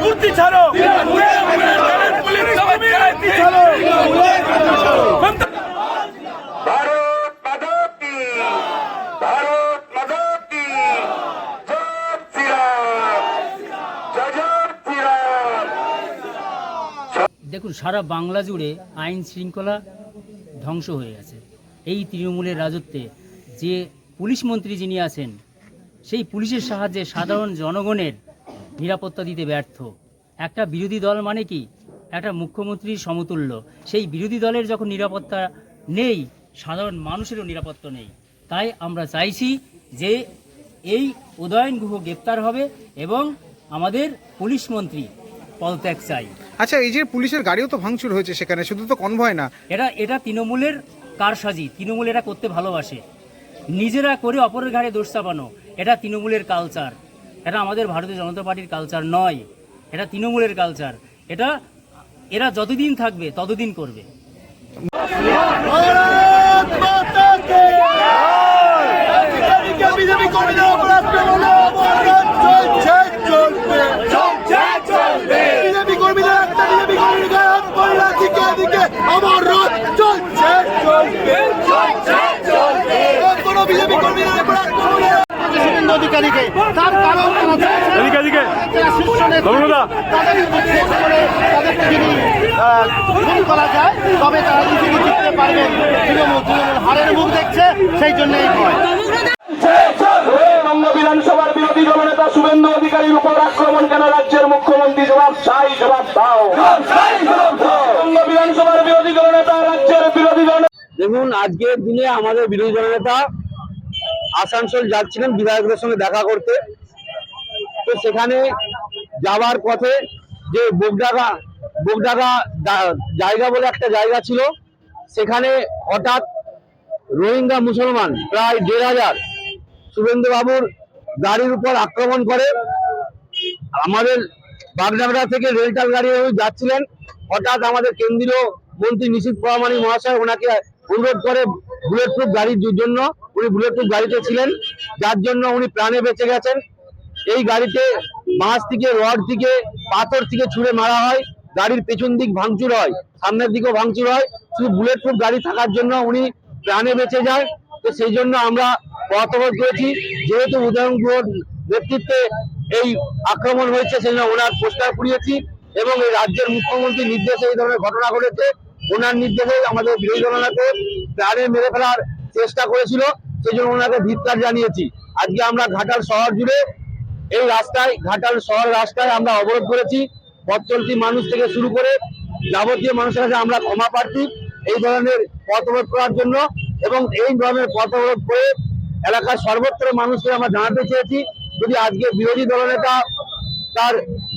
Police ছাড়ো। দেখুন, সারা বাংলা জুড়ে আইন শৃঙ্খলা ধ্বংস হয়ে গেছে। এই তৃণমূলের রাজত্বে যে পুলিশ মন্ত্রী যিনি আছেন, সেই পুলিশের সাহায্যে সাধারণ জনগণের নিরাপত্তা দিতে ব্যর্থ। একটা বিরোধী দল মানে কি? একটা মুখ্যমন্ত্রীর সমতুল্য। সেই বিরোধী দলের যখন নিরাপত্তা নেই সাধারণ মানুষেরও নিরাপত্তা নেই। তাই আমরা চাইছি যে এই উদয়ন গুহ গ্রেপ্তার হবে এবং আমাদের পুলিশ মন্ত্রী পদত্যাগ চাই। আচ্ছা এই যে পুলিশের গাড়িও তো ভাঙচুর হয়েছে সেখানে শুধু তো কনভয় না। এটা এটা তৃণমূলের কারসাজি। তৃণমূল এরা করতে ভালোবাসে। নিজেরা করে অপরের ঘাড়ে দোষ চাপানো। এটা তৃণমূলের কালচার এটা আমাদের ভারতীয় জনতা পার্টির কালচার নয়। এটা তৃণমূলের কালচার এটা এরা যতদিন থাকবে ততদিন করবে। বিজেপি তাদেরকে শেষ করে তাদেরকে যদি আহ, করা যায় তবে তারা নিজেকে জিততে পারবেন তৃণমূল তৃণমূল হারের মুখ দেখছে সেই জন্য এই ভয় বিধানসভার বিরোধী দলনেতা শুভেন্দু অধিকারীর উপর আক্রমণ কেন রাজ্যের মুখ্যমন্ত্রী জবাব চাই জবাব দাও? বিধানসভার বিরোধী দলনেতা রাজ্যের বিরোধী দল দেখুন আজকের দিনে আমাদের বিরোধী দলনেতা আসানসোল যাচ্ছিলেন বিধায়কদের সঙ্গে দেখা করতে। তো সেখানে যাওয়ার পথে যে বোগডাগা বোগডাগা জায়গা বলে একটা জায়গা ছিল, সেখানে হঠাৎ রোহিঙ্গা মুসলমান প্রায় দেড় হাজার শুভেন্দু গাড়ির উপর আক্রমণ করে আমাদের বাগডাগড়া থেকে রেলটাল গাড়ি যাচ্ছিলেন। হঠাৎ আমাদের কেন্দ্রীয় মন্ত্রী নিশীত পরামানি মহাশয় ওনাকে অনুরোধ করে বুলেট প্রুফ গাড়ির জন্য উনি বুলেট প্রুফ গাড়িতে ছিলেন, যার জন্য উনি প্রাণে বেঁচে গেছেন। এই গাড়িতে বাঁশ থেকে, রড থেকে, পাথর থেকে ছুঁড়ে মারা হয়। গাড়ির পেছন দিক ভাঙচুর হয়, সামনের দিকেও ভাঙচুর হয়। শুধু বুলেট প্রুফ গাড়ি থাকার জন্য উনি প্রাণে বেঁচে যায়। তো সেই জন্য আমরা পথ অবরোধ করেছি। যেহেতু উদয়ন গুহর নেতৃত্বে এই আক্রমণ হয়েছে, সেই জন্য ওনার পোস্টার পুড়িয়েছি এবং এই রাজ্যের মুখ্যমন্ত্রীর নির্দেশে এই ধরনের ঘটনা ঘটেছে। ওনার নির্দেশে আমাদের বিরোধী দলনেতাকে প্রাণে মেরে ফেলার চেষ্টা করেছিল। সেই জন্য ওনাকে ধিক্কার জানিয়েছি। আজকে আমরা ঘাটাল শহর জুড়ে এই রাস্তায়, ঘাটাল শহর রাস্তায় আমরা অবরোধ করেছি। পথ চলতি মানুষ থেকে শুরু করে যাবতীয় মানুষের কাছে আমরা ক্ষমা প্রার্থী। এই ধরনের পথ অবরোধ করার জন্য এবং এই ধরনের পথ অবরোধ করে এলাকার সর্বত্র মানুষকে আমরা জানাতে চেয়েছি। যদি আজকে বিরোধী দলনেতা তার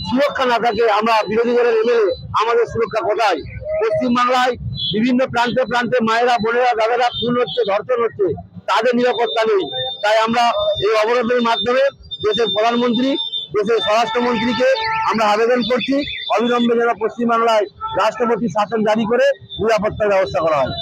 সুরক্ষা না থাকে, আমরা বিরোধী দলের এমএলএ আমাদের সুরক্ষা কোথায়? পশ্চিমবাংলায় বিভিন্ন প্রান্তে প্রান্তে মায়েরা, বোনেরা, দাদারা খুন হচ্ছে, ধর্ষণ হচ্ছে, তাদের নিরাপত্তা নেই। তাই আমরা এই অবরোধের মাধ্যমে দেশের প্রধানমন্ত্রী, দেশের স্বরাষ্ট্রমন্ত্রীকে আমরা আবেদন করছি। অবিলম্বে যেন পশ্চিমবাংলায় রাষ্ট্রপতি শাসন জারি করে নিরাপত্তার ব্যবস্থা করা হয়।